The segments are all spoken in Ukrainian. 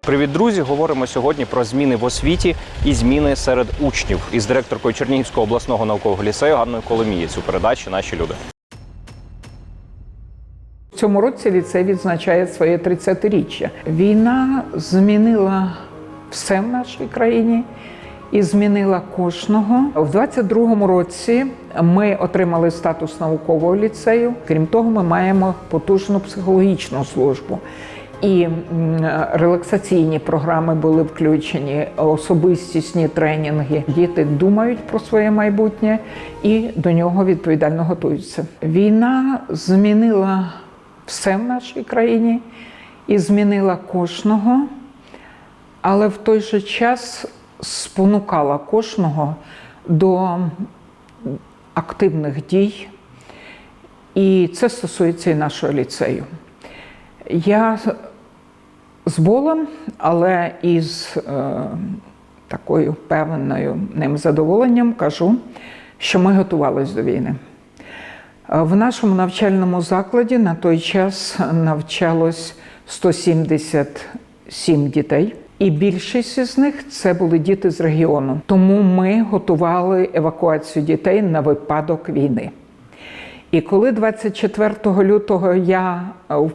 Привіт, друзі! Говоримо сьогодні про зміни в освіті і зміни серед учнів із директоркою Чернігівського обласного наукового ліцею Ганною Коломієць у передачі Наші люди. В цьому році ліцей відзначає своє 30-річчя. Війна змінила все в нашій країні і змінила кожного. В 22-му році ми отримали статус наукового ліцею. Крім того, ми маємо потужну психологічну службу. І релаксаційні програми були включені, особистісні тренінги. Діти думають про своє майбутнє і до нього відповідально готуються. Війна змінила все в нашій країні і змінила кожного, але в той же час спонукала кожного до активних дій. І це стосується і нашого ліцею. Я з болем, але із е, такою певною ним задоволенням кажу, що ми готувалися до війни. Е, В нашому навчальному закладі на той час навчалось 177 дітей, і більшість із них це були діти з регіону. Тому ми готували евакуацію дітей на випадок війни. І коли 24 лютого я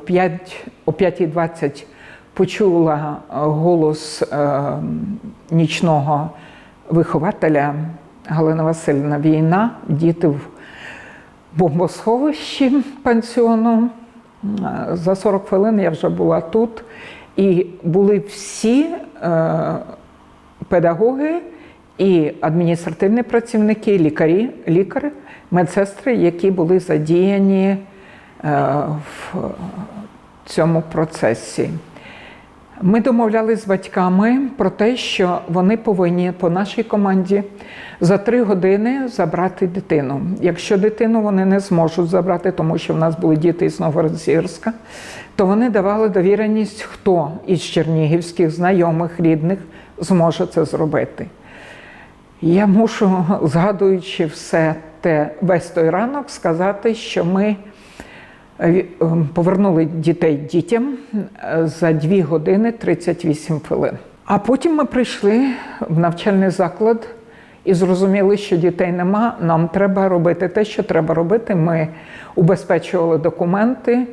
5, о 5.20 почула голос е, нічного вихователя Галина Васильівна Війна, діти в бомбосховищі пансіону. Е, За 40 хвилин я вже була тут, і були всі е, педагоги і адміністративні працівники, лікарі, лікари, медсестри, які були задіяні е, в цьому процесі. Ми домовлялися з батьками про те, що вони повинні по нашій команді за три години забрати дитину. Якщо дитину вони не зможуть забрати, тому що в нас були діти із Новорозірська, то вони давали довіреність, хто із чернігівських знайомих, рідних зможе це зробити. Я мушу, згадуючи все те весь той ранок, сказати, що ми повернули дітей дітям е, за 2 години 38 хвилин. А потім ми прийшли в навчальний заклад і зрозуміли, що дітей нема. Нам треба робити те, що треба робити. Ми убезпечували документи,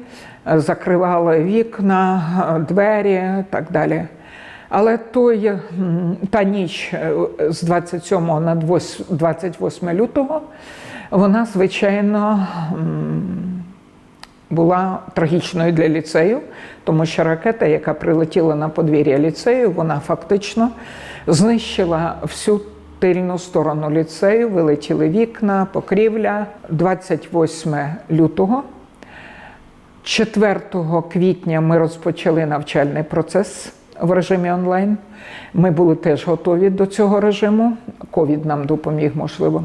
е, закривали вікна, е, двері так далі. Але той, та ніч е, з 27 на 28 лютого, вона, звичайно, була трагічною для ліцею, тому що ракета, яка прилетіла на подвір'я ліцею, вона фактично знищила всю тильну сторону ліцею, вилетіли вікна, покрівля. 28 лютого 4 квітня ми розпочали навчальний процес в режимі онлайн. Ми були теж готові до цього режиму. Ковід нам допоміг, можливо.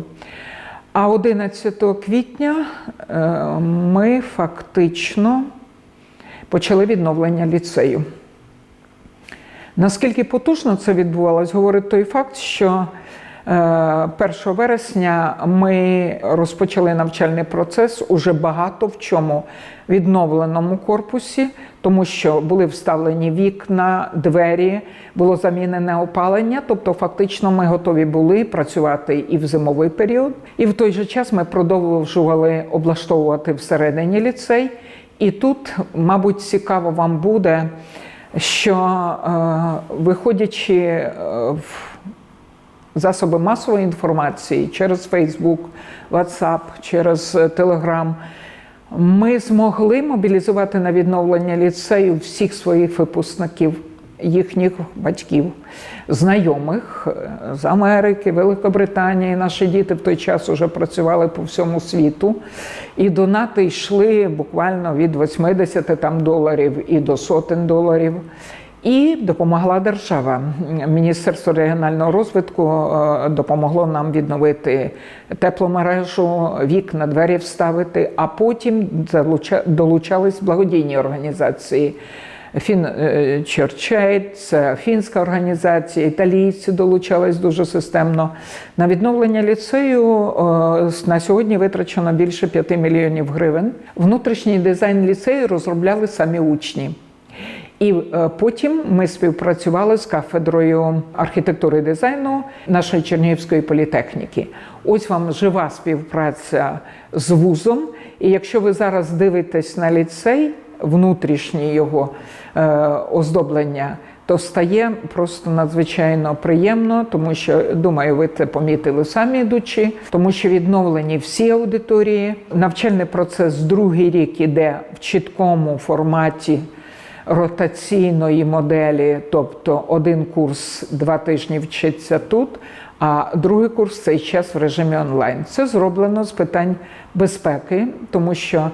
А 11 квітня е, ми фактично почали відновлення ліцею. Наскільки потужно це відбувалось, говорить той факт, що 1 вересня ми розпочали навчальний процес уже багато в чому відновленому корпусі, тому що були вставлені вікна, двері, було замінене опалення. Тобто, фактично, ми готові були працювати і в зимовий період, і в той же час ми продовжували облаштовувати всередині ліцей. І тут, мабуть, цікаво вам буде, що е, виходячи е, в засоби масової інформації через Facebook, WhatsApp, через е, Telegram, ми змогли мобілізувати на відновлення ліцею всіх своїх випускників, їхніх батьків, знайомих е, з Америки, Великобританії. Наші діти в той час вже працювали по всьому світу, і донати йшли буквально від 80 там, доларів і до сотень доларів. І допомогла держава. Міністерство регіонального розвитку е, допомогло нам відновити тепломережу, вікна, двері вставити, а потім долучались благодійні організації. Фін е, Черчейт, це фінська організація, італійці долучались дуже системно. На відновлення ліцею е, на сьогодні витрачено більше 5 мільйонів гривень. Внутрішній дизайн ліцею розробляли самі учні. І е, потім ми співпрацювали з кафедрою архітектури і дизайну нашої Чернігівської політехніки. Ось вам жива співпраця з вузом. І якщо ви зараз дивитесь на ліцей, внутрішнє його е, оздоблення, то стає просто надзвичайно приємно, тому що думаю, ви це помітили самі йдучи, тому що відновлені всі аудиторії. Навчальний процес другий рік іде в чіткому форматі ротаційної моделі, тобто один курс два тижні вчиться тут, а другий курс цей час в режимі онлайн. Це зроблено з питань безпеки, тому що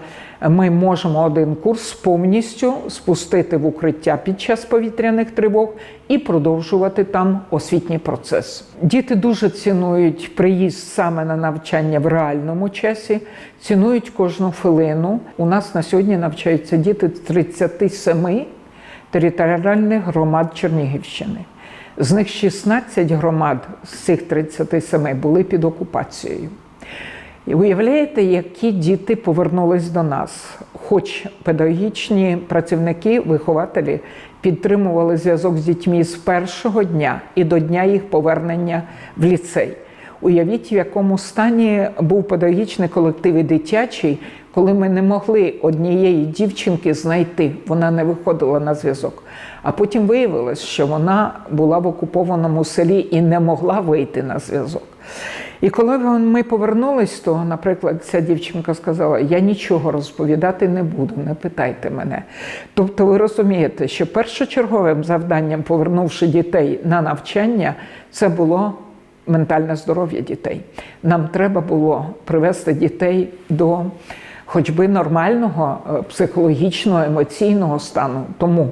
ми можемо один курс повністю спустити в укриття під час повітряних тривог і продовжувати там освітній процес. Діти дуже цінують приїзд саме на навчання в реальному часі, цінують кожну хвилину. У нас на сьогодні навчаються діти з 37 територіальних громад Чернігівщини. З них 16 громад з цих 37 були під окупацією. І уявляєте, які діти повернулись до нас, хоч педагогічні працівники, вихователі підтримували зв'язок з дітьми з першого дня і до дня їх повернення в ліцей. Уявіть, в якому стані був педагогічний колектив і дитячий, коли ми не могли однієї дівчинки знайти, вона не виходила на зв'язок. А потім виявилось, що вона була в окупованому селі і не могла вийти на зв'язок. І коли ми повернулись, то, наприклад, ця дівчинка сказала: Я нічого розповідати не буду, не питайте мене. Тобто, ви розумієте, що першочерговим завданням, повернувши дітей на навчання, це було ментальне здоров'я дітей. Нам треба було привести дітей до хоч би нормального е, психологічного, емоційного стану. Тому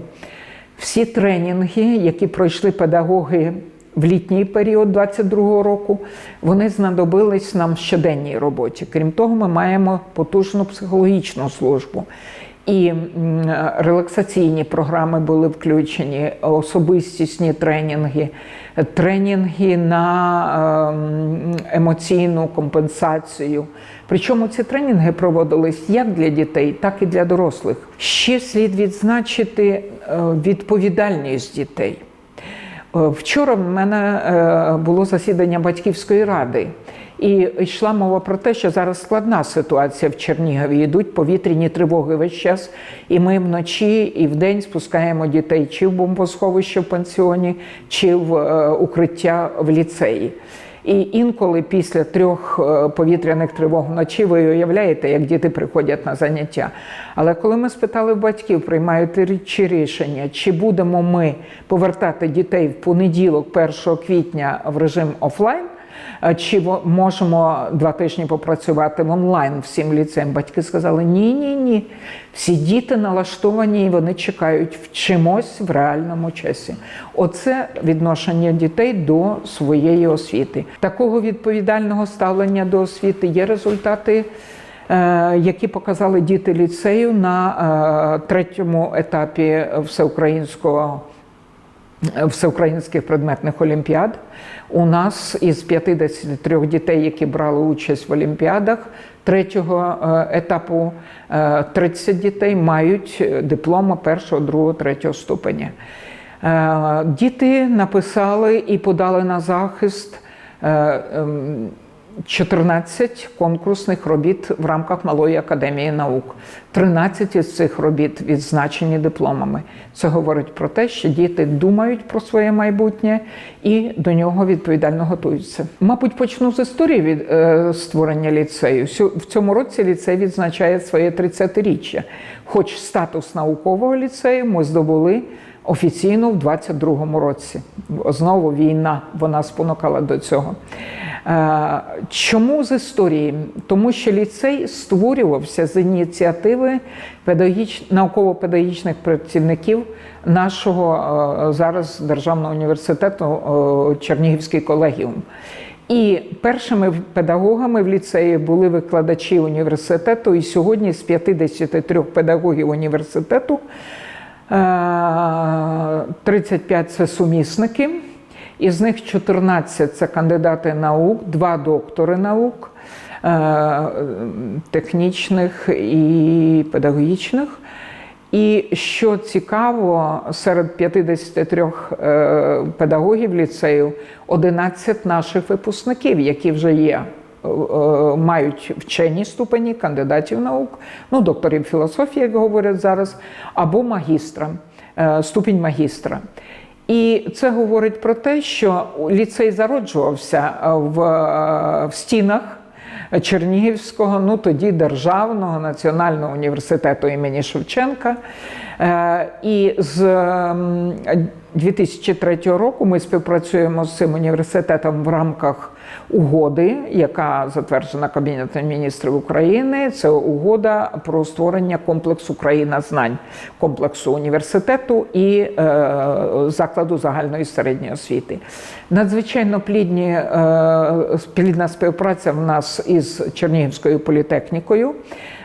всі тренінги, які пройшли педагоги в літній період 22-го року, вони знадобились нам в щоденній роботі. Крім того, ми маємо потужну психологічну службу. І релаксаційні програми були включені, особистісні тренінги, тренінги на ем, емоційну компенсацію. Причому ці тренінги проводились як для дітей, так і для дорослих. Ще слід відзначити е, відповідальність дітей. Е, Вчора в мене е, було засідання батьківської ради, і йшла мова про те, що зараз складна ситуація в Чернігові. Йдуть повітряні тривоги весь час, і ми вночі і вдень спускаємо дітей чи в бомбосховище в пансіоні, чи в е, укриття в ліцеї. І інколи після трьох е, повітряних тривог вночі ви уявляєте, як діти приходять на заняття. Але коли ми спитали батьків, приймають чи рішення, чи будемо ми повертати дітей в понеділок, 1 квітня в режим офлайн, чи можемо два тижні попрацювати в онлайн всім ліцеям? Батьки сказали: ні, ні, ні. Всі діти налаштовані і вони чекають, вчимось в реальному часі. Оце відношення дітей до своєї освіти. Такого відповідального ставлення до освіти є результати. е, Які показали діти ліцею на е, третьому етапі всеукраїнського всеукраїнських предметних олімпіад. У нас із 53 дітей, які брали участь в олімпіадах, третього е, етапу е, 30 дітей мають дипломи першого, другого, третього ступеня. Е, Діти написали і подали на захист е, ем, 14 конкурсних робіт в рамках Малої академії наук. 13 із цих робіт відзначені дипломами. Це говорить про те, що діти думають про своє майбутнє і до нього відповідально готуються. Мабуть, почну з історії від е, створення ліцею. В цьому році ліцей відзначає своє 30-річчя. Хоч статус наукового ліцею ми здобули офіційно в 22-му році. Знову війна вона спонукала до цього. Е, Чому з історії? Тому що ліцей створювався з ініціативи педагогіч... науково-педагогічних працівників нашого е, зараз Державного університету е, Чернігівський колегіум. І першими педагогами в ліцеї були викладачі університету, і сьогодні з 53 педагогів університету 35 це сумісники, із них 14 це кандидати наук, два доктори наук е, технічних і педагогічних. І що цікаво, серед 53 е, педагогів ліцею 11 наших випускників, які вже є, е, е, мають вчені ступені кандидатів наук, ну докторів філософії, як говорять зараз, або магістра, е, ступінь магістра. І це говорить про те, що ліцей зароджувався в, е, в стінах. Чернігівського, ну тоді Державного національного університету імені Шевченка. Е, І з ем, 2003 року ми співпрацюємо з цим університетом в рамках угоди, яка затверджена Кабінетом міністрів України. Це угода про створення комплексу країна знань, комплексу університету і е, закладу загальної середньої освіти. Надзвичайно плідні, е, плідна співпраця в нас із Чернігівською політехнікою,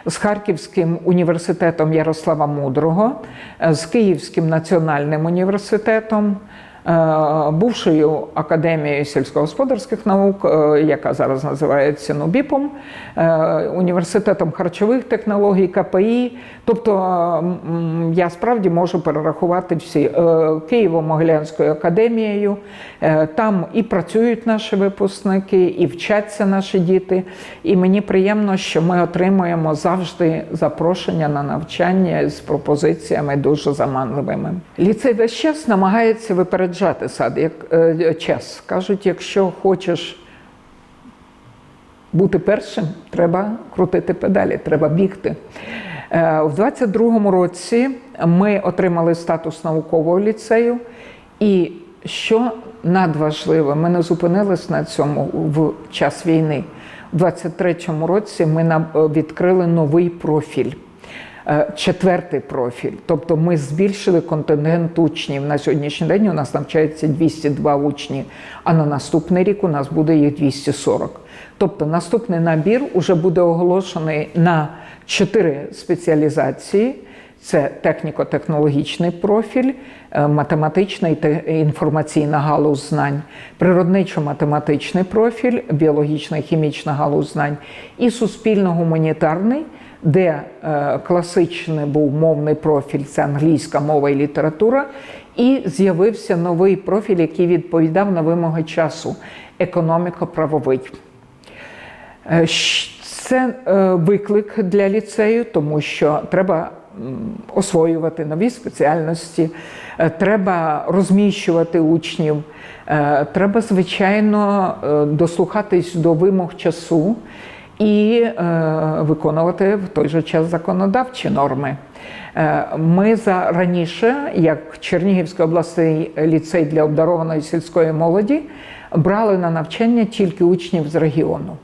з Харківським університетом Ярослава Мудрого, е, з Київським національним університетом. Е, Бувшою академією сільськогосподарських наук, е, яка зараз називається НУБІПом, е, університетом харчових технологій, КПІ. Тобто я справді можу перерахувати всі Києво-Могилянською академією. Там і працюють наші випускники, і вчаться наші діти. І мені приємно, що ми отримуємо завжди запрошення на навчання з пропозиціями дуже заманливими. Ліцей весь час намагається випереджати сад як е, час. Кажуть, якщо хочеш бути першим, треба крутити педалі, треба бігти. Е, У 22-му році ми отримали статус наукового ліцею, і що надважливо, ми не зупинились на цьому в час війни. У 23-му році ми на- відкрили новий профіль. Е, Четвертий профіль, тобто ми збільшили контингент учнів. На сьогоднішній день у нас навчається 202 учні, а на наступний рік у нас буде їх 240. Тобто наступний набір уже буде оголошений на чотири спеціалізації: це техніко-технологічний профіль, е, математична і інформаційна галузь знань, природничо-математичний профіль, біологічна і хімічна галузь знань і суспільно-гуманітарний де е, класичний був мовний профіль, це англійська мова і література, і з'явився новий профіль, який відповідав на вимоги часу економіко-правовий. Е, Це е, виклик для ліцею, тому що треба освоювати нові спеціальності, е, треба розміщувати учнів, треба, звичайно, дослухатись до вимог часу і е, виконувати в той же час законодавчі норми. Е, Ми за раніше, як Чернігівський обласний ліцей для обдарованої сільської молоді, брали на навчання тільки учнів з регіону.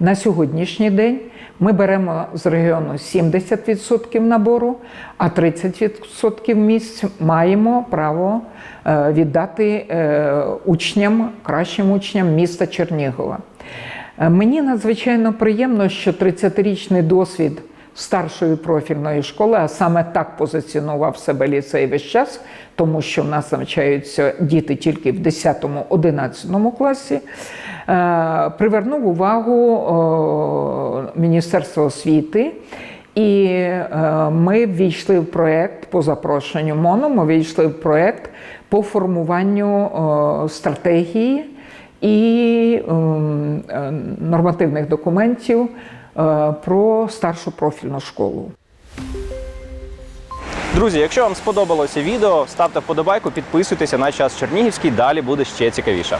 На сьогоднішній день ми беремо з регіону 70% набору, а 30% місць маємо право е, віддати учням, кращим учням міста Чернігова. Е, Мені надзвичайно приємно, що 30-річний досвід старшої профільної школи, а саме так позиціонував себе ліцей весь час, тому що в нас навчаються діти тільки в 10-11 класі, е, привернув увагу Міністерства освіти. І е, ми ввійшли в проєкт по запрошенню МОНу, ми ввійшли в проєкт по формуванню стратегії і ем, е, нормативних документів е, про старшу профільну школу. Друзі, якщо вам сподобалося відео, ставте вподобайку, підписуйтеся на час Чернігівський. Далі буде ще цікавіше.